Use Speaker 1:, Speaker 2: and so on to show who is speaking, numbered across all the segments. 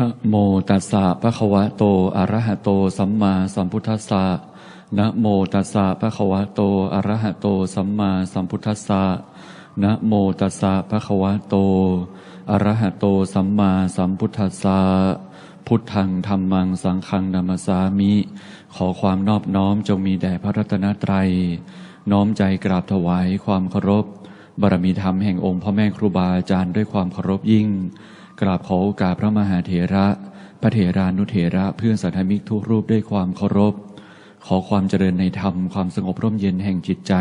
Speaker 1: นะโมตัสสะภะคะวะโต อะระหะโต สัมมาสัมพุทธัสสะนะโมตัสสะภะคะวะโต อะระหะโต สัมมาสัมพุทธัสสะนะโมตัสสะภะคะวะโต อะระหะโต สัมมาสัมพุทธัสสะพุทธังธรรมังสังฆังนามาสามิ ขอความนอบน้อมจงมีแด่พระรัตนตรัย น้อมใจกราบถวายความเคารพ บารมีธรรมแห่งองค์พ่อแม่ครูบาอาจารย์ด้วยความเคารพยิ่ง กราบขอโอกาสพระมหาเถระ พระเถรานุเถระเพื่อนสัทธมิกทุกรูปด้วยความเคารพ ขอความเจริญในธรรมความสงบร่มเย็นแห่งจิตใจ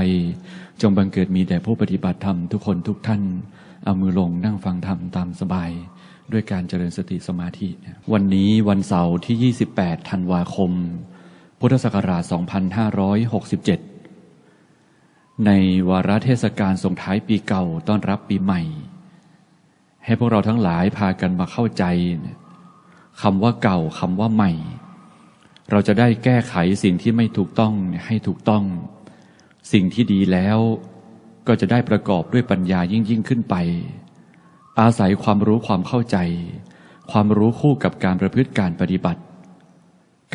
Speaker 1: จงบังเกิดมีแด่ผู้ปฏิบัติธรรมทุกคนทุกท่าน เอามือลงนั่งฟังธรรมตามสบาย ด้วยการเจริญสติสมาธิ วันนี้วันเสาร์ที่ 28 ธันวาคม พุทธศักราช 2567 ในวาระเทศกาลส่งท้ายปีเก่าต้อนรับปีใหม่ ให้พวกเราทั้งหลายพากันมาเข้าใจคำว่าเก่าคำว่าใหม่ เราจะได้แก้ไขสิ่งที่ไม่ถูกต้องให้ถูกต้อง สิ่งที่ดีแล้วก็จะได้ประกอบด้วยปัญญายิ่งยิ่งขึ้นไป อาศัยความรู้ความเข้าใจ ความรู้คู่กับการประพฤติการปฏิบัติ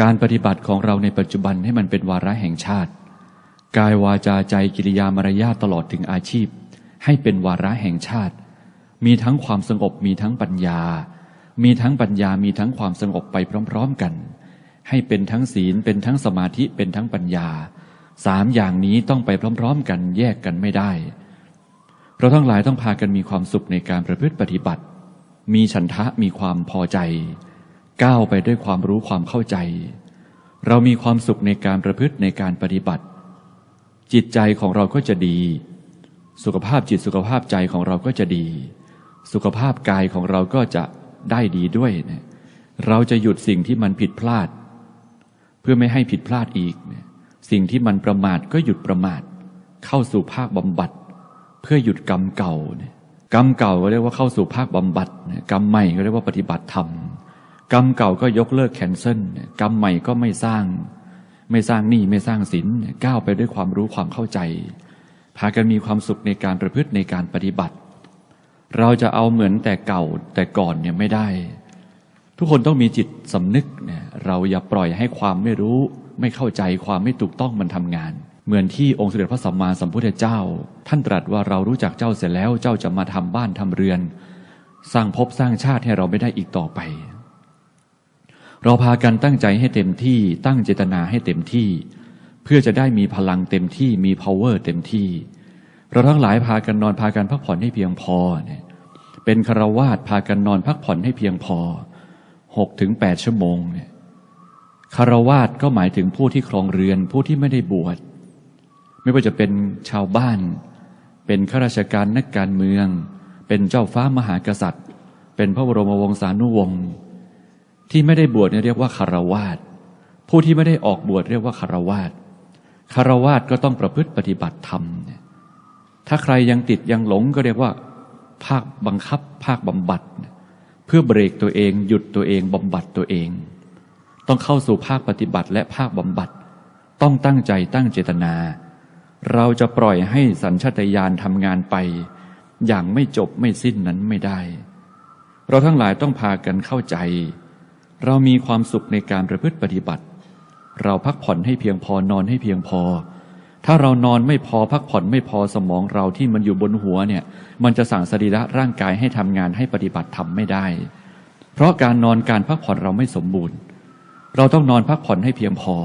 Speaker 1: การปฏิบัติของเราในปัจจุบันให้มันเป็นวาระแห่งชาติ กายวาจาใจกิริยามารยาทตลอดถึงอาชีพ ให้เป็นวาระแห่งชาติ มีทั้งความสงบมีทั้งปัญญา มีทั้งปัญญามีทั้งความสงบไปพร้อม ๆกัน ให้เป็นทั้งศีลเป็นทั้งสมาธิเป็นทั้งปัญญาสามอย่างนี้ต้องไปพร้อม ๆ กันแยกกันไม่ได้ เราทั้งหลายต้องพากันมีความสุขในการประพฤติปฏิบัติ มีฉันทะมีความพอใจ ก้าวไปด้วยความรู้ความเข้าใจ เรามีความสุขในการประพฤติในการปฏิบัติ จิตใจของเราก็จะดี สุขภาพจิตสุขภาพใจของเราก็จะดี สุขภาพกายของเราก็จะได้ดีด้วยเนี่ยเราจะหยุดสิ่งที่มันผิดพลาด เพื่อไม่ให้ผิดพลาดอีกเนี่ยสิ่งที่มันประมาทก็หยุดประมาท เข้าสู่ภาคบำบัด เพื่อหยุดกรรมเก่าเนี่ยกรรมเก่าก็เรียกว่าเข้าสู่ภาคบำบัดกรรมใหม่ก็เรียกว่าปฏิบัติธรรมกรรมเก่าก็ยกเลิกแคนเซิลกรรมใหม่ก็ไม่สร้าง ไม่สร้างหนี้ไม่สร้างสินก้าวไปด้วยความรู้ความเข้าใจ พากันมีความสุขในการประพฤติในการปฏิบัติ เราจะเอาเหมือนแต่เก่าแต่ก่อนเนี่ยไม่ได้ ทุกคนต้องมีจิตสำนึกเนี่ยเราอย่าปล่อยให้ความไม่รู้ ไม่เข้าใจความไม่ถูกต้องมันทำงาน เหมือนที่องค์สมเด็จพระสัมมาสัมพุทธเจ้า ท่านตรัสว่าเรารู้จักเจ้าเสร็จแล้วเจ้าจะมาทำบ้านทำเรือน สร้างภพสร้างชาติให้เราไม่ได้อีกต่อไป เราพากันตั้งใจให้เต็มที่ตั้งเจตนาให้เต็มที่ เพื่อจะได้มีพลังเต็มที่มี power เต็มที่ เราทั้งหลายพากันนอนพากันพักผ่อนให้เพียงพอเนี่ย เป็นคารวาสพากันนอนพักผ่อนให้เพียงพอหกถึงแปดชั่วโมงเนี่ยคารวาสก็หมายถึงผู้ที่ครองเรือน ผู้ที่ไม่ได้บวชไม่ว่าจะเป็นชาวบ้าน เป็นข้าราชการนักการเมือง เป็นเจ้าฟ้ามหากษัตริย์ เป็นพระบรมวงศานุวงศ์ที่ไม่ได้บวชเนี่ยเรียกว่าคารวาสผู้ที่ไม่ได้ออกบวชเรียกว่าคารวาสคารวาสก็ต้องประพฤติปฏิบัติธรรมเนี่ยถ้าใครยังติดยังหลงก็เรียกว่า ภาคบังคับ ภาคบำบัด เพื่อเบรกตัวเอง หยุดตัวเองบำบัดตัวเอง ต้องเข้าสู่ภาคปฏิบัติและภาคบำบัด ต้องตั้งใจตั้งเจตนา เราจะปล่อยให้สัญชาตญาณทำงานไป อย่างไม่จบไม่สิ้นนั้นไม่ได้ เราทั้งหลายต้องพากันเข้าใจ เรามีความสุขในการประพฤติปฏิบัติ เราพักผ่อนให้เพียงพอนอนให้เพียงพอ ถ้าเรานอนไม่พอพักผ่อนไม่พอสมองเราที่มันอยู่บนหัวเนี่ย มันจะสั่งสรีระร่างกายให้ทำงานให้ปฏิบัติทำไม่ได้ เพราะการนอนการพักผ่อนเราไม่สมบูรณ์ เราต้องนอนพักผ่อนให้เพียงพอ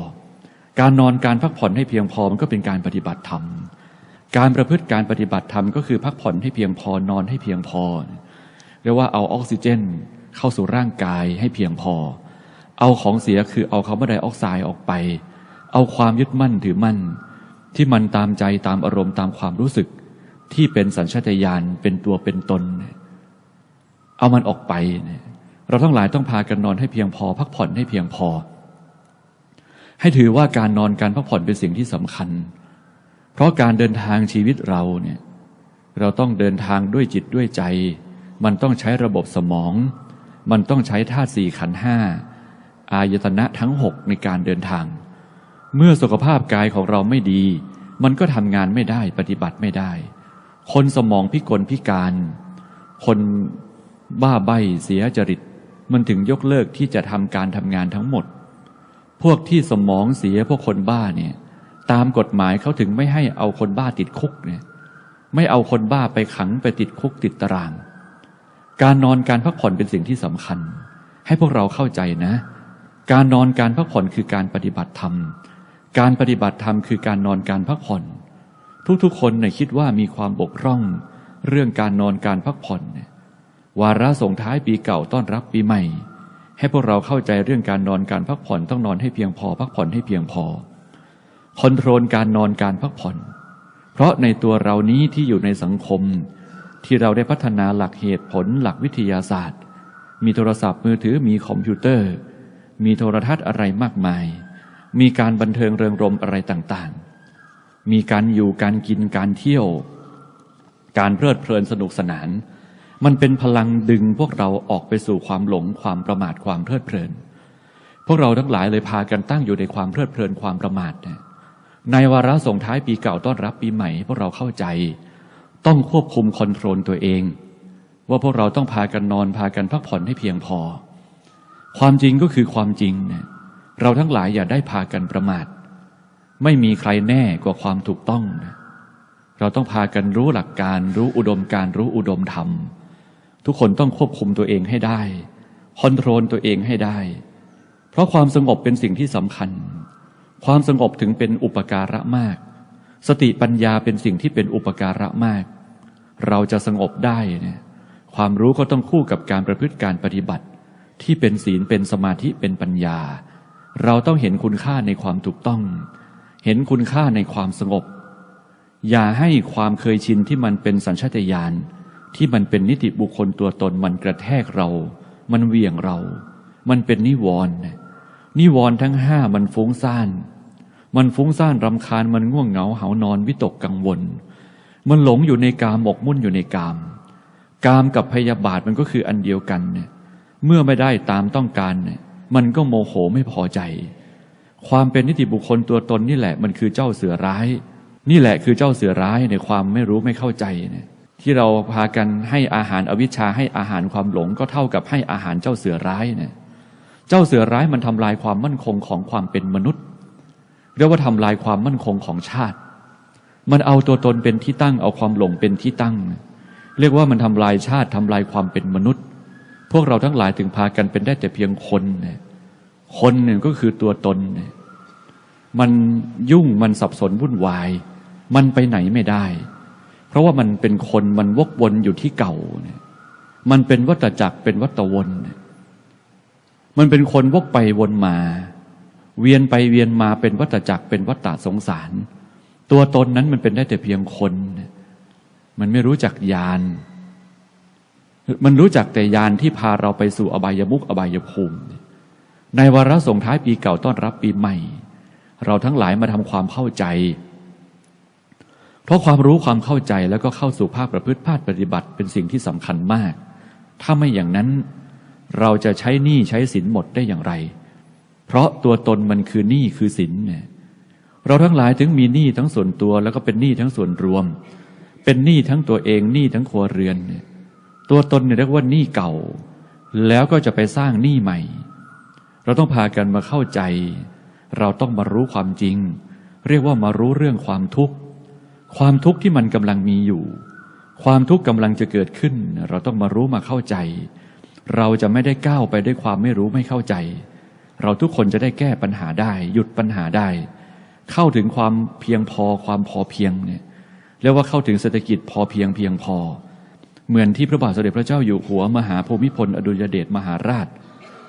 Speaker 1: การนอนการพักผ่อนให้เพียงพอมันก็เป็นการปฏิบัติธรรมการประพฤติการปฏิบัติธรรมก็คือพักผ่อนให้เพียงพอนอนให้เพียงพอเรียกว่าเอาออกซิเจน เข้าสู่ร่างกายให้เพียงพอ เอาของเสียคือเอาคาร์บอนไดออกไซด์ออกไป เอาความยึดมั่นถือมั่น ที่มันตามใจตามอารมณ์ตามความรู้สึก ที่เป็นสัญชาตญาณเป็นตัวเป็นตน เอามันออกไป เราทั้งหลายต้องพากันนอนให้เพียงพอ พักผ่อนให้เพียงพอ ให้ถือว่าการนอนการพักผ่อนเป็นสิ่งที่สำคัญ เพราะการเดินทางชีวิตเราเนี่ยเราต้องเดินทางด้วยจิตด้วยใจ มันต้องใช้ระบบสมอง มันต้องใช้ธาตุสี่ขันห้าอายตนะทั้งหกในการเดินทาง เมื่อสุขภาพกายของเราไม่ดี มันก็ทำงานไม่ได้ปฏิบัติไม่ได้ คนสมองพิกลพิการ คนบ้าใบเสียจริต มันถึงยกเลิกที่จะทำการทำงานทั้งหมด พวกที่สมองเสียพวกคนบ้าเนี่ย ตามกฎหมายเขาถึงไม่ให้เอาคนบ้าติดคุกเนี่ยไม่เอาคนบ้าไปขังไปติดคุกติดตาราง การนอนการพักผ่อนเป็นสิ่งที่สำคัญ ให้พวกเราเข้าใจนะ การนอนการพักผ่อนคือการปฏิบัติธรรม การปฏิบัติธรรมคือการนอนการพักผ่อน ทุกๆ คนเนี่ยคิดว่ามีความบกพร่อง เรื่องการนอนการพักผ่อนเนี่ยวาระส่งท้ายปีเก่าต้อนรับปีใหม่ ให้พวกเราเข้าใจเรื่องการนอนการพักผ่อนต้องนอนให้เพียงพอ พักผ่อนให้เพียงพอคอนโทรลการนอนการพักผ่อน เพราะในตัวเรานี้ที่อยู่ในสังคม ที่เราได้พัฒนาหลักเหตุผลหลักวิทยาศาสตร์ มีโทรศัพท์มือถือมีคอมพิวเตอร์ มีโทรทัศน์อะไรมากมาย มีการบันเทิงเริงรมอะไรต่างๆ มีการอยู่การกินการเที่ยว การเพลิดเพลินสนุกสนาน มันเป็นพลังดึงพวกเราออกไปสู่ความหลงความประมาทความเพลิดเพลิน พวกเราทั้งหลายเลยพากันตั้งอยู่ในความเพลิดเพลินความประมาทนในวาระส่งท้ายปีเก่าต้อนรับปีใหม่ พวกเราเข้าใจ ต้องควบคุมคอนโทรลตัวเอง ว่าพวกเราต้องพากันนอนพากันพักผ่อนให้เพียงพอ ความจริงก็คือความจริงเนี่ย เราทั้งหลายอย่าได้พากันประมาท ไม่มีใครแน่กว่าความถูกต้องนะเราต้องพากันรู้หลักการ รู้อุดมการรู้อุดมธรรม ทุกคนต้องควบคุมตัวเองให้ได้คอนโทรลตัวเองให้ได้ เพราะความสงบเป็นสิ่งที่สำคัญ ความสงบถึงเป็นอุปการะมาก สติปัญญาเป็นสิ่งที่เป็นอุปการะมาก เราจะสงบได้เนี่ยความรู้ก็ต้องคู่กับการประพฤติการปฏิบัติ ที่เป็นศีลเป็นสมาธิเป็นปัญญา เราต้องเห็นคุณค่าในความถูกต้อง เห็นคุณค่าในความสงบ อย่าให้ความเคยชินที่มันเป็นสัญชาตญาณที่มันเป็นนิติบุคคลตัวตนมันกระแทกเรา มันเวี่ยงเรา มันเป็นนิวรณ์นิวรณ์ทั้งห้ามันฟุ้งซ่าน มันฟุ้งซ่านรำคาญมันง่วงเหงาเหานอนวิตกกังวล มันหลงอยู่ในกามหมกมุ่นอยู่ในกาม กามกับพยาบาทมันก็คืออันเดียวกันเนี่ยเมื่อไม่ได้ตามต้องการเนี่ย มันก็โมโหไม่พอใจ ความเป็นนิติบุคคลตัวตนนี่แหละ มันคือเจ้าเสือร้าย นี่แหละคือเจ้าเสือร้ายในความไม่รู้ไม่เข้าใจเนี่ยที่เราพากันให้อาหารอวิชชาให้อาหารความหลงก็เท่ากับให้อาหารเจ้าเสือร้ายเนี่ยเจ้าเสือร้ายมันทำลายความมั่นคงของความเป็นมนุษย์เรียกว่าทำลายความมั่นคงของชาติ มันเอาตัวตนเป็นที่ตั้งเอาความหลงเป็นที่ตั้ง เรียกว่ามันทำลายชาติทำลายความเป็นมนุษย์ พวกเราทั้งหลายถึงพากันเป็นได้แต่เพียงคนเนี่ยคนหนึ่งก็คือตัวตนเนี่ยมันยุ่งมันสับสนวุ่นวาย มันไปไหนไม่ได้ เพราะว่ามันเป็นคนมันวกวนอยู่ที่เก่าเนี่ยมันเป็นวัฏจักรเป็นวัฏวนเนี่ยมันเป็นคนวกไปวนมา เวียนไปเวียนมาเป็นวัฏจักรเป็นวัฏฏะสงสาร ตัวตนนั้นมันเป็นได้แต่เพียงคน มันไม่รู้จักยาน มันรู้จักแต่ยานที่พาเราไปสู่อบายมุกอบายภูมิ ในวาระส่งท้ายปีเก่าต้อนรับปีใหม่ เราทั้งหลายมาทำความเข้าใจ เพราะความรู้ความเข้าใจแล้วก็เข้าสู่ภาคประพฤติภาคปฏิบัติเป็นสิ่งที่สำคัญมาก ถ้าไม่อย่างนั้น เราจะใช้หนี้ใช้สินหมดได้อย่างไร เพราะตัวตนมันคือหนี้คือสินเนี่ยเราทั้งหลายถึงมีหนี้ทั้งส่วนตัวแล้วก็เป็นหนี้ทั้งส่วนรวม เป็นหนี้ทั้งตัวเองหนี้ทั้งครัวเรือนเนี่ย ตัวตนเนี่ยเรียกว่าหนี้เก่า แล้วก็จะไปสร้างหนี้ใหม่ เราต้องพากันมาเข้าใจ เราต้องมารู้ความจริง เรียกว่ามารู้เรื่องความทุกข์ ความทุกข์ที่มันกำลังมีอยู่ ความทุกข์กำลังจะเกิดขึ้น เราต้องมารู้มาเข้าใจ เราจะไม่ได้ก้าวไปด้วยความไม่รู้ไม่เข้าใจ เราทุกคนจะได้แก้ปัญหาได้ หยุดปัญหาได้ เข้าถึงความเพียงพอความพอเพียงเนี่ยเรียกว่าเข้าถึงเศรษฐกิจพอเพียงเพียงพอ เหมือนที่พระบาทสมเด็จพระเจ้าอยู่หัวมหาภูมิพล อดุลยเดชมหาราช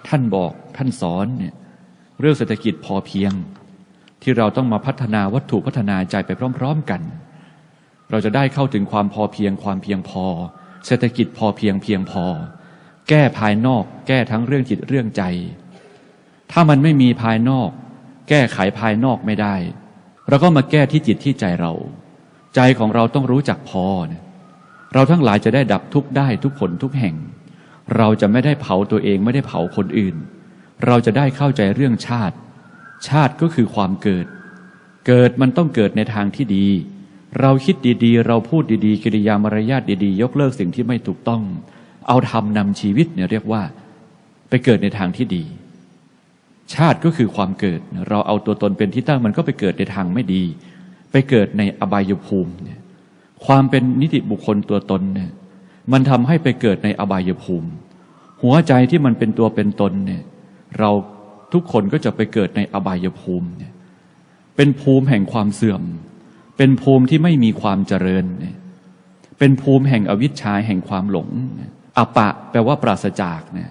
Speaker 1: ท่านบอกท่านสอนเนี่ยเรื่องเศรษฐกิจพอเพียง ที่เราต้องมาพัฒนาวัตถุพัฒนาใจไปพร้อม ๆกัน เราจะได้เข้าถึงความพอเพียงความเพียงพอ เศรษฐกิจพอเพียงเพียงพอ แก้ภายนอกแก้ทั้งเรื่องจิตเรื่องใจ ถ้ามันไม่มีภายนอก แก้ไขภายนอกไม่ได้เราก็มาแก้ที่จิตที่ใจเรา ใจของเราต้องรู้จักพอเนี่ย เราทั้งหลายจะได้ดับทุกข์ได้ทุกผลทุกแห่ง เราจะไม่ได้เผาตัวเองไม่ได้เผาคนอื่น เราจะได้เข้าใจเรื่องชาติ ชาติก็คือความเกิด เกิดมันต้องเกิดในทางที่ดี เราคิดดีๆ เราพูดดีๆ กิริยามารยาทดีๆ ยกเลิกสิ่งที่ไม่ถูกต้อง เอาธรรมนำชีวิตเนี่ยเรียกว่าไปเกิดในทางที่ดี ชาติก็คือความเกิด เราเอาตัวตนเป็นที่ตั้งมันก็ไปเกิดในทางไม่ดี ไปเกิดในอบายภูมิเนี่ย ความเป็นนิติบุคคลตัวตนเนี่ยมันทำให้ไปเกิดในอบายภูมิ หัวใจที่มันเป็นตัวเป็นตนเนี่ยเราทุกคนก็จะไปเกิดในอบายภูมิเนี่ยเป็นภูมิแห่งความเสื่อม เป็นภูมิที่ไม่มีความเจริญเนี่ยเป็นภูมิแห่งอวิชชาแห่งความหลงอปะแปลว่าปราศจากเนี่ย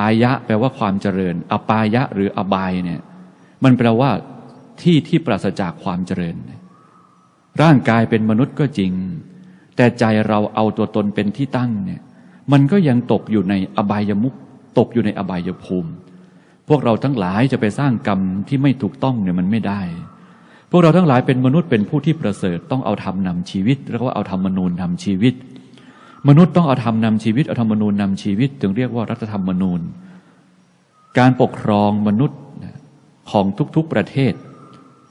Speaker 1: อายะแปลว่าความเจริญ อปายะหรืออบายเนี่ยมันแปลว่าที่ที่ปราศจากความเจริญ ร่างกายเป็นมนุษย์ก็จริง แต่ใจเราเอาตัวตนเป็นที่ตั้งเนี่ยมันก็ยังตกอยู่ในอบายมุขตกอยู่ในอบายภูมิ พวกเราทั้งหลายจะไปสร้างกรรมที่ไม่ถูกต้องเนี่ยมันไม่ได้ พวกเราทั้งหลายเป็นมนุษย์เป็นผู้ที่ประเสริฐต้องเอาธรรมนำชีวิตแล้วก็เอาธรรมนูญนำชีวิต มนุษย์ต้องเอาธรรมนำชีวิตเอาธรรมนูญนำชีวิตถึงเรียกว่ารัฐธรรมนูญ การปกครองมนุษย์ของทุกๆประเทศ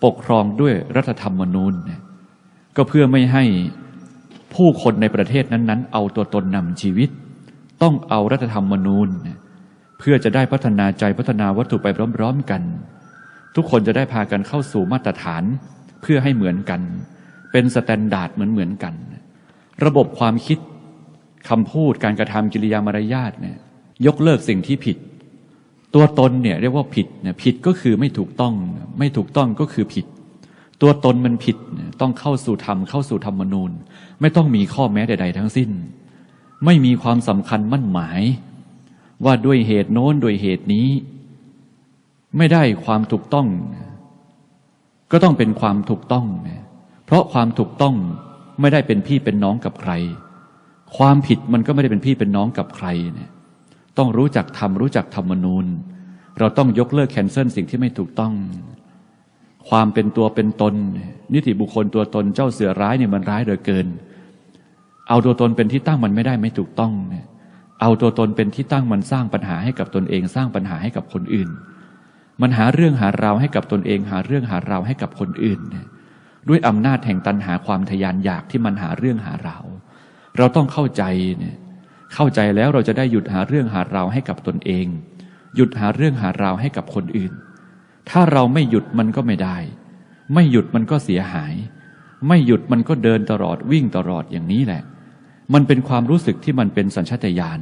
Speaker 1: ปกครองด้วยรัฐธรรมนูญเนี่ย ก็เพื่อไม่ให้ผู้คนในประเทศนั้นๆ เอาตัวตนนำชีวิต ต้องเอารัฐธรรมนูญเนี่ยเพื่อจะได้พัฒนาใจพัฒนาวัตถุไปพร้อมๆกัน ทุกคนจะได้พากันเข้าสู่มาตรฐาน เพื่อให้เหมือนกัน เป็นสแตนดาร์ดเหมือนเหมือนกัน ระบบความคิดคำพูดการกระทำกิริยามารยาทเนี่ยยกเลิกสิ่งที่ผิด ตัวตนเนี่ยเรียกว่าผิดเนี่ยผิดก็คือไม่ถูกต้อง ไม่ถูกต้องก็คือผิด ตัวตนมันผิดต้องเข้าสู่ธรรมเข้าสู่ธรรมนูญ ไม่ต้องมีข้อแม้ใด ๆ ทั้งสิ้น ไม่มีความสำคัญมั่นหมาย ว่าด้วยเหตุโน้นด้วยเหตุนี้ ไม่ได้ความถูกต้อง ก็ต้องเป็นความถูกต้อง เพราะความถูกต้องไม่ได้เป็นพี่เป็นน้องกับใคร ความผิดมันก็ไม่ได้เป็นพี่เป็นน้องกับใครเนี่ยต้องรู้จักทำรู้จักธรรมนูญ เราต้องยกเลิกแคนเซิลสิ่งที่ไม่ถูกต้อง ความเป็นตัวเป็นตน นิติบุคคลตัวตนเจ้าเสือร้ายเนี่ยมันร้ายเหลือเกิน เอาตัวตนเป็นที่ตั้งมันไม่ได้ไม่ถูกต้องเนี่ยเอาตัวตนเป็นที่ตั้งมันสร้างปัญหาให้กับตนเองสร้างปัญหาให้กับคนอื่น มันหาเรื่องหาราวให้กับตนเอง หาเรื่องหาราวให้กับคนอื่นเนี่ยด้วยอำนาจแห่งตันหาความทยานอยากที่มันหาเรื่องหาราวเราต้องเข้าใจเนี่ยเข้าใจแล้วเราจะได้หยุดหาเรื่องหาราวให้กับตนเอง หยุดหาเรื่องหาราวให้กับคนอื่น ถ้าเราไม่หยุดมันก็ไม่ได้ ไม่หยุดมันก็เสียหาย ไม่หยุดมันก็เดินตลอดวิ่งตลอดอย่างนี้แหละ มันเป็นความรู้สึกที่มันเป็นสัญชาตญาณ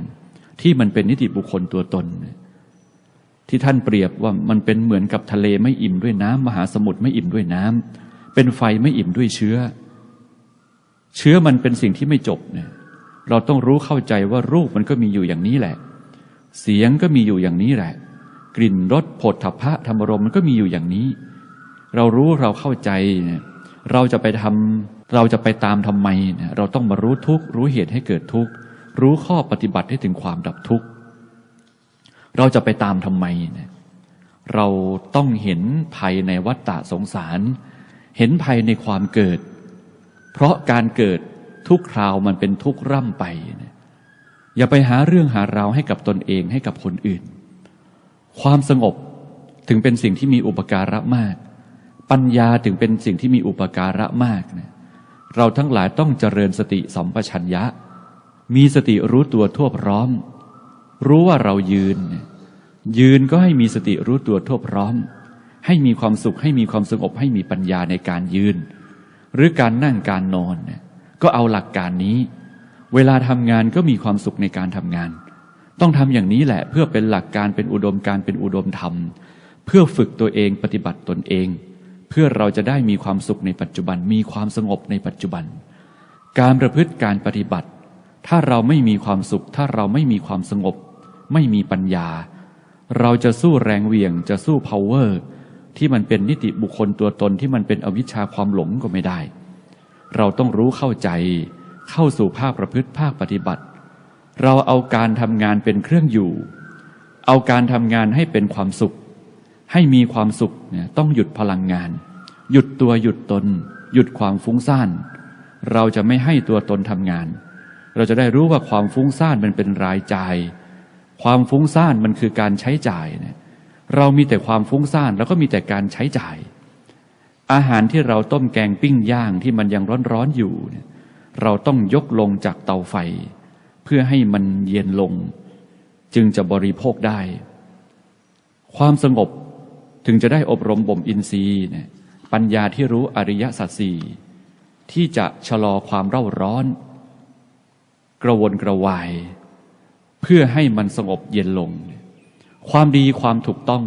Speaker 1: ที่มันเป็นนิติบุคคลตัวตน ที่ท่านเปรียบว่ามันเป็นเหมือนกับทะเลไม่อิ่มด้วยน้ำมหาสมุทรไม่อิ่มด้วยน้ำเป็นไฟไม่อิ่มด้วยเชื้อ เชื้อมันเป็นสิ่งที่ไม่จบเนี่ยเราต้องรู้เข้าใจว่ารูปมันก็มีอยู่อย่างนี้แหละ เสียงก็มีอยู่อย่างนี้แหละ กลิ่นรสผดถพะธรรมรมมันก็มีอยู่อย่างนี้ เรารู้เราเข้าใจเนี่ยเราจะไปทำเราจะไปตามทำไมเนี่ยเราต้องมารู้ทุกรู้เหตุให้เกิดทุกรู้ข้อปฏิบัติให้ถึงความดับทุกข์เราจะไปตามทำไมเนี่ยเราต้องเห็นภัยในวัฏฏะสงสาร เห็นภัยในความเกิด เพราะการเกิดทุกคราวมันเป็นทุกข์ร่ำไปเนี่ยอย่าไปหาเรื่องหาราวให้กับตนเองให้กับคนอื่น ความสงบถึงเป็นสิ่งที่มีอุปการะมาก ปัญญาถึงเป็นสิ่งที่มีอุปการะมากเนี่ยเราทั้งหลายต้องเจริญสติสัมปชัญญะ มีสติรู้ตัวทั่วพร้อม รู้ว่าเรายืน ยืนก็ให้มีสติรู้ตัวทั่วพร้อม ให้มีความสุขให้มีความสงบให้มีปัญญาในการยืน หรือการนั่งการนอนเนี่ยก็เอาหลักการนี้ เวลาทำงานก็มีความสุขในการทำงาน ต้องทำอย่างนี้แหละเพื่อเป็นหลักการเป็นอุดมการเป็นอุดมธรรม เพื่อฝึกตัวเองปฏิบัติตนเอง เพื่อเราจะได้มีความสุขในปัจจุบันมีความสงบในปัจจุบัน การประพฤติการปฏิบัติ ถ้าเราไม่มีความสุข ถ้าเราไม่มีความสงบ ไม่มีปัญญา เราจะสู้แรงเหวี่ยงจะสู้ power ที่มันเป็นนิติบุคคลตัวตนที่มันเป็นอวิชชาความหลงก็ไม่ได้ เราต้องรู้เข้าใจ เข้าสู่ภาคประพฤติภาคปฏิบัติ เราเอาการทำงานเป็นเครื่องอยู่ เอาการทำงานให้เป็นความสุข ให้มีความสุขเนี่ยต้องหยุดพลังงาน หยุดตัวหยุดตน หยุดความฟุ้งซ่าน เราจะไม่ให้ตัวตนทำงาน เราจะได้รู้ว่าความฟุ้งซ่านมันเป็นรายจ่าย ความฟุ้งซ่านมันคือการใช้จ่ายเนี่ยเรามีแต่ความฟุ้งซ่านแล้วก็มีแต่การใช้จ่าย อาหารที่เราต้มแกงปิ้งย่างที่มันยังร้อนๆอยู่เนี่ยเราต้องยกลงจากเตาไฟ พื่อให้มันเย็นลง จึงจะบริโภคได้ ความสงบถึงจะได้อบรมบ่มอินทรีย์เนี่ยปัญญาที่รู้อริยสัจสี่ที่จะชะลอความเร่าร้อน กระวนกระวาย เพื่อให้มันสงบเย็นลง ความดีความถูกต้อง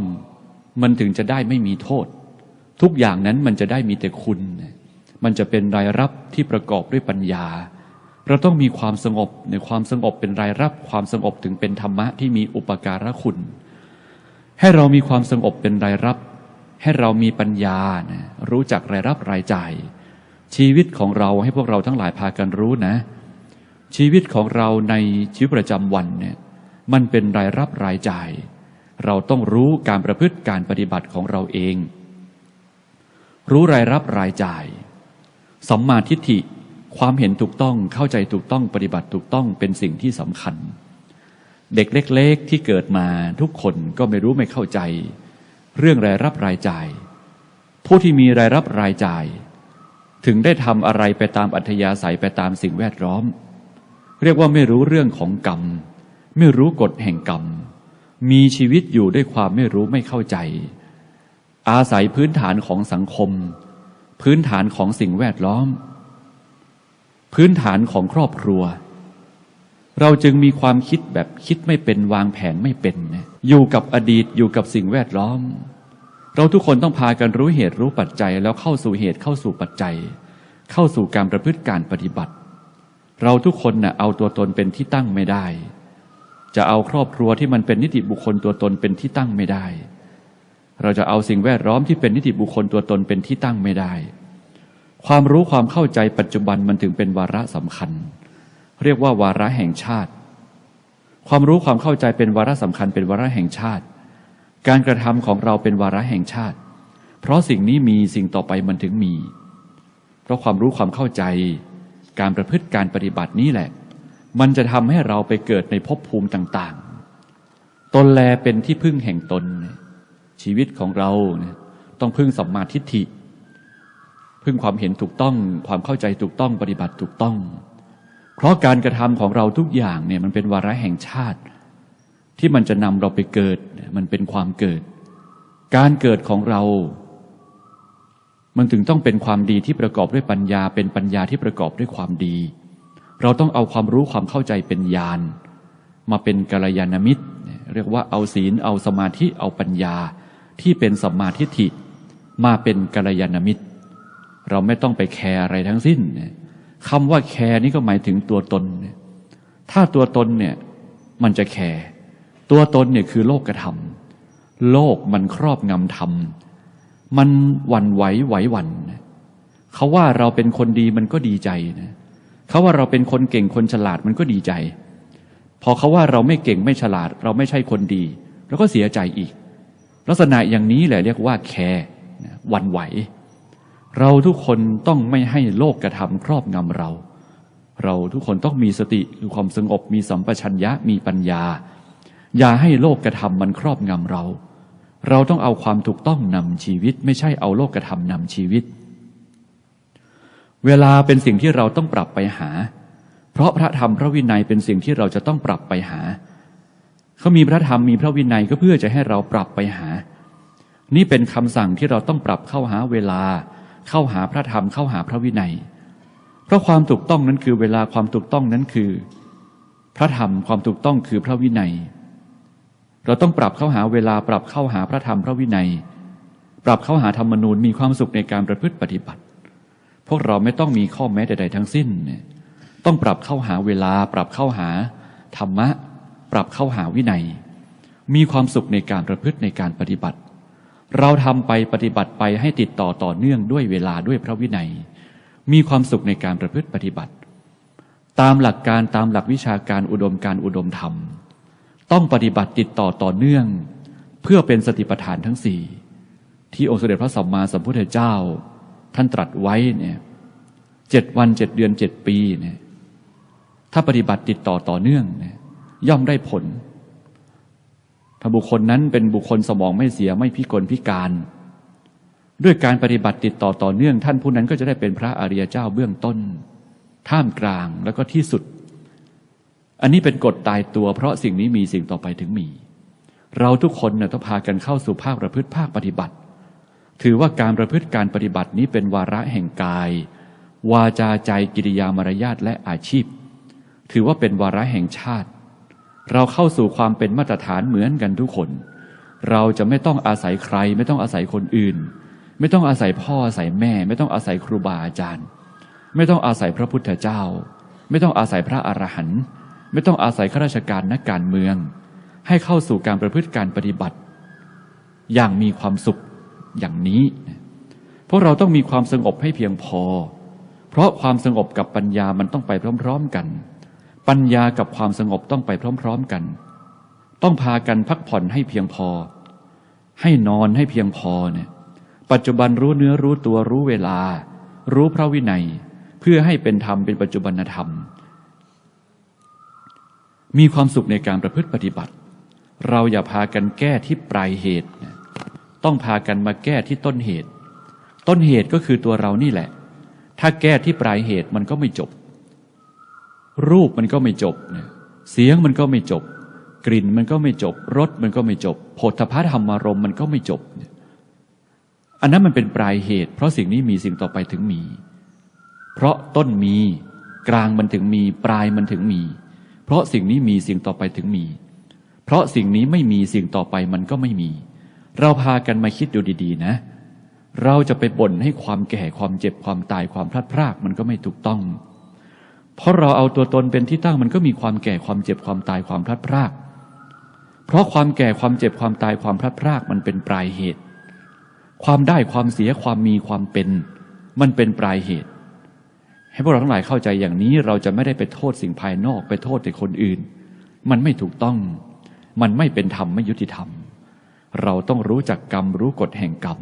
Speaker 1: มันถึงจะได้ไม่มีโทษ ทุกอย่างนั้นมันจะได้มีแต่คุณ มันจะเป็นรายรับที่ประกอบด้วยปัญญา เราต้องมีความสงบในความสงบเป็นรายรับความสงบถึงเป็นธรรมะที่มีอุปการะคุณ ให้เรามีความสงบเป็นรายรับ ให้เรามีปัญญานะรู้จักรายรับรายจ่ายชีวิตของเราให้พวกเราทั้งหลายพากันรู้นะ ชีวิตของเราในชีวิตประจำวันเนี่ยมันเป็นรายรับรายจ่าย เราต้องรู้การประพฤติการปฏิบัติของเราเอง รู้รายรับรายจ่ายสัมมาทิฏฐิ ความเห็นถูกต้องเข้าใจถูกต้องปฏิบัติถูกต้องเป็นสิ่งที่สำคัญ เด็กเล็ก ๆ ที่เกิดมาทุกคนก็ไม่รู้ไม่เข้าใจ เรื่องรายรับรายจ่าย ผู้ที่มีรายรับรายจ่าย ถึงได้ทำอะไรไปตามอัธยาศัยไปตามสิ่งแวดล้อม เรียกว่าไม่รู้เรื่องของกรรม ไม่รู้กฎแห่งกรรม มีชีวิตอยู่ด้วยความไม่รู้ไม่เข้าใจ อาศัยพื้นฐานของสังคม พื้นฐานของสิ่งแวดล้อม พื้นฐานของครอบครัว เราจึงมีความคิดแบบคิดไม่เป็นวางแผนไม่เป็นนะอยู่กับอดีตอยู่กับสิ่งแวดล้อม เราทุกคนต้องพากันรู้เหตุรู้ปัจจัย แล้วเข้าสู่เหตุเข้าสู่ปัจจัย เข้าสู่การประพฤติการปฏิบัติ เราทุกคนนะ่ะเอาตัวตนเป็นที่ตั้งไม่ได้ จะเอาครอบครัวที่มันเป็นนิติบุคคลตัวตนเป็นที่ตั้งไม่ได้ เราจะเอาสิ่งแวดล้อมที่เป็นนิติบุคคลตัวตนเป็นที่ตั้งไม่ได้ ความรู้ความเข้าใจปัจจุบันมันถึงเป็นวาระสำคัญ เรียกว่าวาระแห่งชาติ ความรู้ความเข้าใจเป็นวาระสำคัญ เป็นวาระแห่งชาติ การกระทำของเราเป็นวาระแห่งชาติ เพราะสิ่งนี้มีสิ่งต่อไปมันถึงมี เพราะความรู้ความเข้าใจ การประพฤติการปฏิบัตินี้แหละ มันจะทำให้เราไปเกิดในภพภูมิต่างๆ ตนแลเป็นที่พึ่งแห่งตน ชีวิตของเราต้องพึ่งสัมมาทิฏฐิ พึ่งความเห็นถูกต้องความเข้าใจถูกต้องปฏิบัติถูกต้อง เพราะการกระทำของเราทุกอย่างเนี่ยมันเป็นวาระแห่งชาติ ที่มันจะนำเราไปเกิดมันเป็นความเกิด การเกิดของเรา มันถึงต้องเป็นความดีที่ประกอบด้วยปัญญา เป็นปัญญาที่ประกอบด้วยความดี เราต้องเอาความรู้ความเข้าใจเป็นญาณมาเป็นกัลยาณมิตร เรียกว่าเอาศีลเอาสมาธิเอาปัญญาที่เป็นสัมมาทิฏฐิมาเป็นกัลยาณมิตร เราไม่ต้องไปแคร์อะไรทั้งสิ้นคำว่าแคร์นี่ก็หมายถึงตัวตน ถ้าตัวตนเนี่ยมันจะแคร์ตัวตนเนี่ยคือโลกกระทำโลกมันครอบงำธรรม มันวันไหวไหววัน เขาว่าเราเป็นคนดีมันก็ดีใจนะเขาว่าเราเป็นคนเก่งคนฉลาดมันก็ดีใจ พอเขาว่าเราไม่เก่งไม่ฉลาด เราไม่ใช่คนดีเราก็เสียใจอีก ลักษณะอย่างนี้แหละเรียกว่าแคร์วันไหว เราทุกคนต้องไม่ให้โลกกระทำครอบงำเรา เราทุกคนต้องมีสติคือความสงบมีสัมปชัญญะมีปัญญา อย่าให้โลกกระทำมันครอบงำเรา เราต้องเอาความถูกต้องนำชีวิต ไม่ใช่เอาโลกกระทำนำชีวิต เวลาเป็นสิ่งที่เราต้องปรับไปหา เพราะพระธรรมพระวินัยเป็นสิ่งที่เราจะต้องปรับไปหาเขามีพระธรรมมีพระวินัยก็เพื่อจะให้เราปรับไปหา นี่เป็นคำสั่งที่เราต้องปรับเข้าหาเวลา เข้าหาพระธรรมเข้าหาพระวินัย เพราะความถูกต้องนั้นคือเวลาความถูกต้องนั้นคือ พระธรรมความถูกต้องคือพระวินัย เราต้องปรับเข้าหาเวลาปรับเข้าหาพระธรรมพระวินัย ปรับเข้าหาธรรมนูญมีความสุขในการประพฤติปฏิบัติ พวกเราไม่ต้องมีข้อแม้ใด ๆ ทั้งสิ้น ต้องปรับเข้าหาเวลาปรับเข้าหาธรรมะ ปรับเข้าหาวินัย มีความสุขในการประพฤติในการปฏิบัติ เราทำไปปฏิบัติไปให้ติดต่อต่อเนื่องด้วยเวลาด้วยพระวินัย มีความสุขในการประพฤติปฏิบัติ ตามหลักการตามหลักวิชาการอุดมการอุดมธรรม ต้องปฏิบัติติดต่อต่อเนื่อง เพื่อเป็นสติปัฏฐานทั้งสี่ที่องค์สมเด็จพระสัมมาสัมพุทธเจ้า ท่านตรัสไว้เนี่ยเจ็ดวันเจ็ดเดือนเจ็ดปีเนี่ยถ้าปฏิบัติติดต่อต่อเนื่องเนี่ยย่อมได้ผล ถ้าบุคคลนั้นเป็นบุคคลสมองไม่เสียไม่พิกลพิการ ด้วยการปฏิบัติติดต่อต่อเนื่อง ท่านผู้นั้นก็จะได้เป็นพระอริยเจ้าเบื้องต้น ท่ามกลางแล้วก็ที่สุด อันนี้เป็นกฎตายตัว เพราะสิ่งนี้มีสิ่งต่อไปถึงมี เราทุกคนนะต้องพากันเข้าสู่ภาคประพฤติภาคปฏิบัติ ถือว่าการประพฤติการปฏิบัตินี้เป็นวาระแห่งกาย วาจาใจกิริยามารยาทและอาชีพ ถือว่าเป็นวาระแห่งชาติ เราเข้าสู่ความเป็นมาตรฐานเหมือนกันทุกคน เราจะไม่ต้องอาศัยใคร ไม่ต้องอาศัยคนอื่น ไม่ต้องอาศัยพ่ออาศัยแม่ ไม่ต้องอาศัยครูบาอาจารย์ ไม่ต้องอาศัยพระพุทธเจ้า ไม่ต้องอาศัยพระอรหันต์ไม่ต้องอาศัยข้าราชการนักการเมือง ให้เข้าสู่การประพฤติการปฏิบัติ อย่างมีความสุขอย่างนี้เพราะเราต้องมีความสงบให้เพียงพอ เพราะความสงบกับปัญญามันต้องไปพร้อม ๆกัน ปัญญากับความสงบต้องไปพร้อมๆกัน ต้องพากันพักผ่อนให้เพียงพอ ให้นอนให้เพียงพอเนี่ยปัจจุบันรู้เนื้อรู้ตัวรู้เวลา รู้พระวินัย เพื่อให้เป็นธรรมเป็นปัจจุบันธรรม มีความสุขในการประพฤติปฏิบัติ เราอย่าพากันแก้ที่ปลายเหตุ ต้องพากันมาแก้ที่ต้นเหตุ ต้นเหตุก็คือตัวเรานี่แหละ ถ้าแก้ที่ปลายเหตุมันก็ไม่จบ รูปมันก็ไม่จบ เสียงมันก็ไม่จบ กลิ่นมันก็ไม่จบ รสมันก็ไม่จบโผฏฐัธรรมารมณ์มันก็ไม่จบ อันนั้นมันเป็นปลายเหตุ เพราะสิ่งนี้มีสิ่งต่อไปถึงมี เพราะต้นมี กลางมันถึงมี ปลายมันถึงมี เพราะสิ่งนี้มีสิ่งต่อไปถึงมี เพราะสิ่งนี้ไม่มีสิ่งต่อไปมันก็ไม่มี เราพากันมาคิดดูดี ๆ นะเราจะไปบ่นให้ความแก่ความเจ็บความตายความพลัดพรากมันก็ไม่ถูกต้อง เพราะเราเอาตัวตนเป็นที่ตั้งมันก็มีความแก่ความเจ็บความตายความพลัดพราก เพราะความแก่ความเจ็บความตายความพลัดพรากมันเป็นปลายเหตุ ความได้ความเสียความมีความเป็น มันเป็นปลายเหตุ ให้พวกเราทั้งหลายเข้าใจอย่างนี้เราจะไม่ได้ไปโทษสิ่งภายนอกไปโทษแต่คนอื่น มันไม่ถูกต้อง มันไม่เป็นธรรมไม่ยุติธรรม เราต้องรู้จักกรรมรู้กฎแห่งกรรม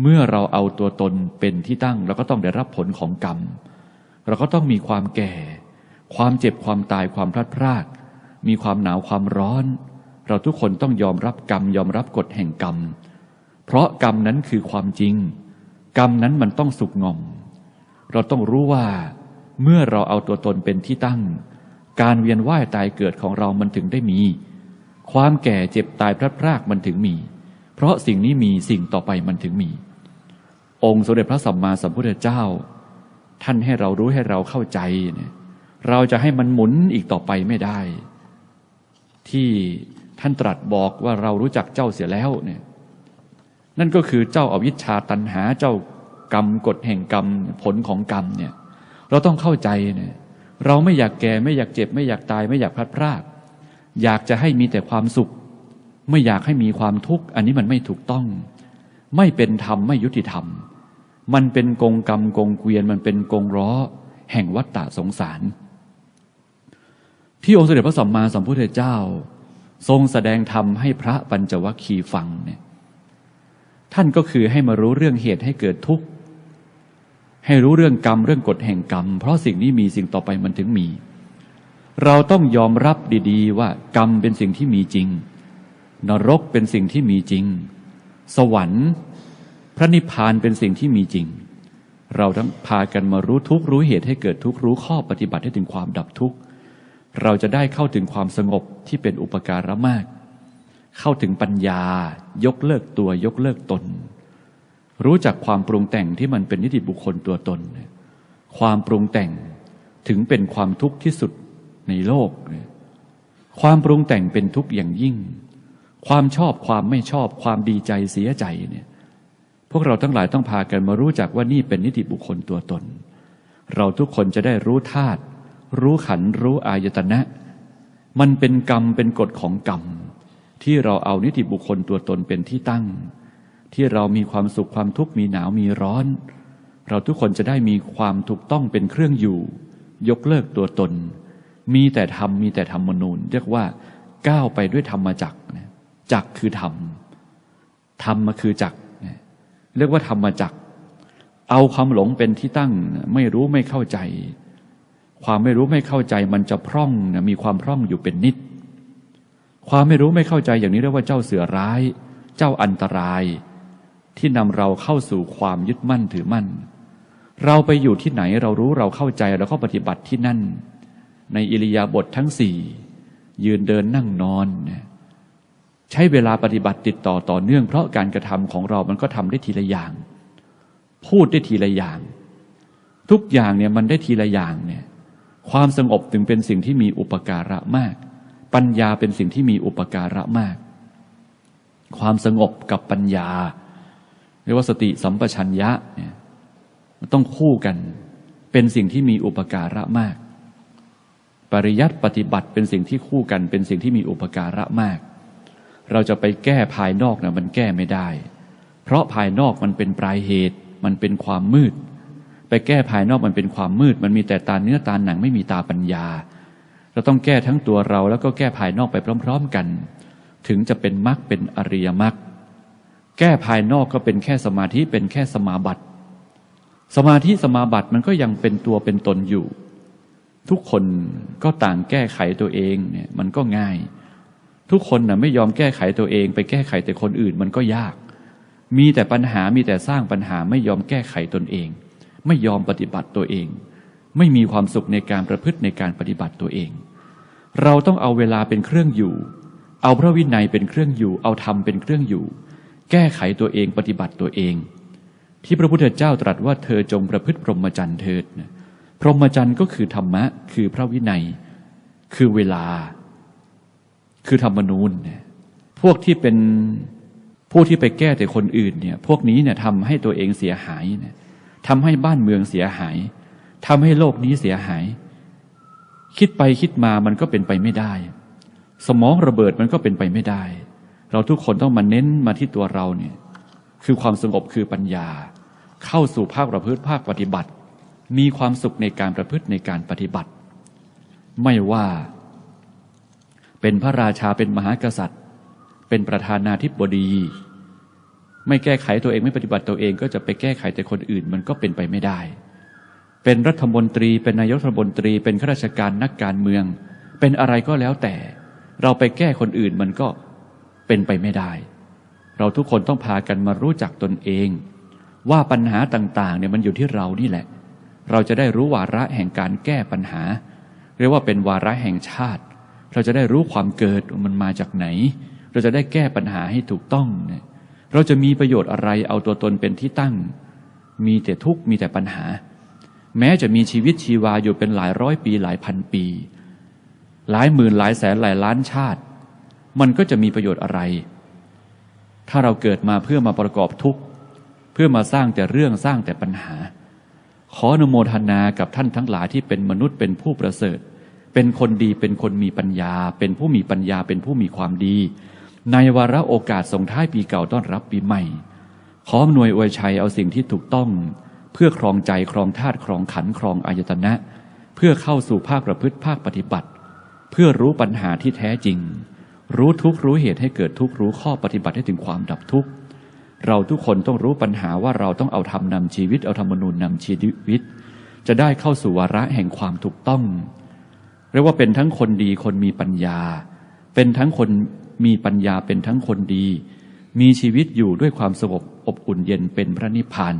Speaker 1: เมื่อเราเอาตัวตนเป็นที่ตั้งเราก็ต้องได้รับผลของกรรม เราก็ต้องมีความแก่ ความเจ็บความตายความพลัดพราก มีความหนาวความร้อน เราทุกคนต้องยอมรับกรรมยอมรับกฎแห่งกรรม เพราะกรรมนั้นคือความจริง กรรมนั้นมันต้องสุกงอม เราต้องรู้ว่า เมื่อเราเอาตัวตนเป็นที่ตั้ง การเวียนว่ายตายเกิดของเรามันถึงได้มี ความแก่เจ็บตายพลัดพรากมันถึงมี เพราะสิ่งนี้มีสิ่งต่อไปมันถึงมี องค์สมเด็จพระสัมมาสัมพุทธเจ้า ท่านให้เรารู้ให้เราเข้าใจเนี่ยเราจะให้มันหมุนอีกต่อไปไม่ได้ ที่ท่านตรัสบอกว่าเรารู้จักเจ้าเสียแล้วเนี่ยนั่นก็คือเจ้าอาวิชชาตันหาเจ้ากรรมกฎแห่งกรรมผลของกรรมเนี่ยเราต้องเข้าใจเนี่ยเราไม่อยากแก่ไม่อยากเจ็บ ไม่อยากตายไม่อยากพลัดพราก อยากจะให้มีแต่ความสุข ไม่อยากให้มีความทุกข์ อันนี้มันไม่ถูกต้อง ไม่เป็นธรรมไม่ยุติธรรม มันเป็นกงกรรมกงเกวียน มันเป็นกงล้อ แห่งวัฏฏะสงสาร ที่องค์เสด็จพระสัมมาสัมพุทธเจ้า ทรงแสดงธรรมให้พระปัญจวัคคีย์ฟังเนี่ยท่านก็คือให้มารู้เรื่องเหตุให้เกิดทุกข์ ให้รู้เรื่องกรรมเรื่องกฎแห่งกรรม เพราะสิ่งนี้มีสิ่งต่อไปมันถึงมี เราต้องยอมรับดีๆ ว่ากรรมเป็นสิ่งที่มีจริง นรกเป็นสิ่งที่มีจริง สวรรค์ พระนิพพานเป็นสิ่งที่มีจริง เราทั้งพากันมารู้ทุกข์รู้เหตุให้เกิดทุกข์รู้ข้อปฏิบัติให้ถึงความดับทุกข์เราจะได้เข้าถึงความสงบที่เป็นอุปการะมาก เข้าถึงปัญญายกเลิกตัวยกเลิกตน รู้จักความปรุงแต่งที่มันเป็นนิติบุคคลตัวตน ความปรุงแต่งถึงเป็นความทุกข์ที่สุดในโลก ความปรุงแต่งเป็นทุกข์อย่างยิ่ง ความชอบความไม่ชอบความดีใจเสียใจเนี่ย วกเราทั้งหลายต้องพากันมารู้จักว่านี่เป็นนิติบุคคลตัวตน เราทุกคนจะได้รู้ธาตุรู้ขันรู้อายตนะ มันเป็นกรรมเป็นกฎของกรรม ที่เราเอานิติบุคคลตัวตนเป็นที่ตั้ง ที่เรามีความสุขความทุกข์มีหนาวมีร้อน เราทุกคนจะได้มีความถูกต้องเป็นเครื่องอยู่ ยกเลิกตัวตน มีแต่ธรรมมีแต่ธรรมนูญ เรียกว่าก้าวไปด้วยธรรมจักจักคือธรรมธรรมมาคือจัก เรียกว่าธรรมจักเอาความหลงเป็นที่ตั้ง ไม่รู้ไม่เข้าใจ ความไม่รู้ไม่เข้าใจมันจะพร่องมีความพร่องอยู่เป็นนิด ความไม่รู้ไม่เข้าใจอย่างนี้เรียกว่าเจ้าเสือร้าย เจ้าอันตราย ที่นำเราเข้าสู่ความยึดมั่นถือมั่น เราไปอยู่ที่ไหนเรารู้เราเข้าใจเราก็ปฏิบัติที่นั่น ในอิริยาบถททั้งสี่ยืนเดินนั่งนอนเนี่ย ใช้เวลาปฏิบัติติดต่อต่อเนื่อง เพราะการกระทำของเรามันก็ทำได้ทีละอย่าง พูดได้ทีละอย่าง ทุกอย่างเนี่ยมันได้ทีละอย่างเนี่ยความสงบถึงเป็นสิ่งที่มีอุปการะมาก ปัญญาเป็นสิ่งที่มีอุปการะมาก ความสงบกับปัญญาเรียกว่าสติสัมปชัญญะเนี่ยมันต้องคู่กัน เป็นสิ่งที่มีอุปการะมาก ปริยัติปฏิบัติเป็นสิ่งที่คู่กัน เป็นสิ่งที่มีอุปการะมาก เราจะไปแก้ภายนอกนะมันแก้ไม่ได้ เพราะภายนอกมันเป็นปลายเหตุ มันเป็นความมืด ไปแก้ภายนอกมันเป็นความมืด มันมีแต่ตาเนื้อตาหนังไม่มีตาปัญญา เราต้องแก้ทั้งตัวเราแล้วก็แก้ภายนอกไปพร้อม ๆกัน ถึงจะเป็นมรรคเป็นอริยมรรคแก้ภายนอกก็เป็นแค่สมาธิเป็นแค่สมาบัติ สมาธิสมาบัติมันก็ยังเป็นตัวเป็นตนอยู่ ทุกคนก็ต่างแก้ไขตัวเองเนี่ยมันก็ง่าย ทุกคนนะ่ะไม่ยอมแก้ไขตัวเอง ไปแก้ไขแต่คนอื่นมันก็ยาก มีแต่ปัญหามีแต่สร้างปัญหาไม่ยอมแก้ไขตนเอง ไม่ยอมปฏิบัติตัวเอง ไม่มีความสุขในการประพฤติในการปฏิบัติตัวเอง เราต้องเอาเวลาเป็นเครื่องอยู่ เอาพระวินัยเป็นเครื่องอยู่ เอาธรรมเป็นเครื่องอยู่ แก้ไขตัวเองปฏิบัติตัวเอง ที่พระพุทธเจ้าตรัสว่าเธอจงประพฤติพรหมจรรย์เถิดพรหมจรรย์ก็คือธรรมะ คือพระวินัย คือเวลา คือธรรมนูญเนี่ยพวกที่เป็นผู้ที่ไปแก้แต่คนอื่นเนี่ยพวกนี้เนี่ยทำให้ตัวเองเสียหายเนี่ยทำให้บ้านเมืองเสียหายทำให้โลกนี้เสียหาย คิดไปคิดมามันก็เป็นไปไม่ได้ สมองระเบิดมันก็เป็นไปไม่ได้ เราทุกคนต้องมาเน้นมาที่ตัวเราเนี่ยคือความสงบคือปัญญา เข้าสู่ภาคประพฤติภาคปฏิบัติ มีความสุขในการประพฤติในการปฏิบัติ ไม่ว่า เป็นพระราชาเป็นมหากษัตริย์ เป็นประธานาธิบดี ไม่แก้ไขตัวเองไม่ปฏิบัติตัวเองก็จะไปแก้ไขแต่คนอื่นมันก็เป็นไปไม่ได้ เป็นรัฐมนตรีเป็นนายกรัฐมนตรี เป็นข้าราชการนักการเมือง เป็นอะไรก็แล้วแต่ เราไปแก้คนอื่นมันก็เป็นไปไม่ได้ เราทุกคนต้องพากันมารู้จักตนเอง ว่าปัญหาต่างๆเนี่ยมันอยู่ที่เรานี่แหละ เราจะได้รู้วาระแห่งการแก้ปัญหา เรียกว่าเป็นวาระแห่งชาติ เราจะได้รู้ความเกิดมันมาจากไหน เราจะได้แก้ปัญหาให้ถูกต้องเนี่ยเราจะมีประโยชน์อะไรเอาตัวตนเป็นที่ตั้ง มีแต่ทุกข์มีแต่ปัญหา แม้จะมีชีวิตชีวาอยู่เป็นหลายร้อยปีหลายพันปี หลายหมื่นหลายแสนหลายล้านชาติ มันก็จะมีประโยชน์อะไร ถ้าเราเกิดมาเพื่อมาประกอบทุกข์ เพื่อมาสร้างแต่เรื่องสร้างแต่ปัญหา ขออนุโมทนากับท่านทั้งหลายที่เป็นมนุษย์เป็นผู้ประเสริฐ เป็นคนดีเป็นคนมีปัญญา เป็นผู้มีปัญญาเป็นผู้มีความดี ในวาระโอกาสส่งท้ายปีเก่าต้อนรับปีใหม่ ขออำนวยอวยชัยเอาสิ่งที่ถูกต้อง เพื่อครองใจครองธาตุครองขันครองอายตนะ เพื่อเข้าสู่ภาคประพฤติภาคปฏิบัติ เพื่อรู้ปัญหาที่แท้จริง รู้ทุกข์รู้เหตุให้เกิดทุกข์รู้ข้อปฏิบัติให้ถึงความดับทุกข์เราทุกคนต้องรู้ปัญหาว่าเราต้องเอาธรรมนำชีวิตเอาธรรมนูญนำชีวิต จะได้เข้าสู่วาระแห่งความถูกต้อง รียกว่าเป็นทั้งคนดีคนมีปัญญา เป็นทั้งคนมีปัญญาเป็นทั้งคนดี มีชีวิตอยู่ด้วยความสงบอบอุ่นเย็นเป็นพระนิพพาน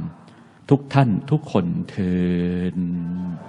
Speaker 1: ทุกท่านทุกคนเทิน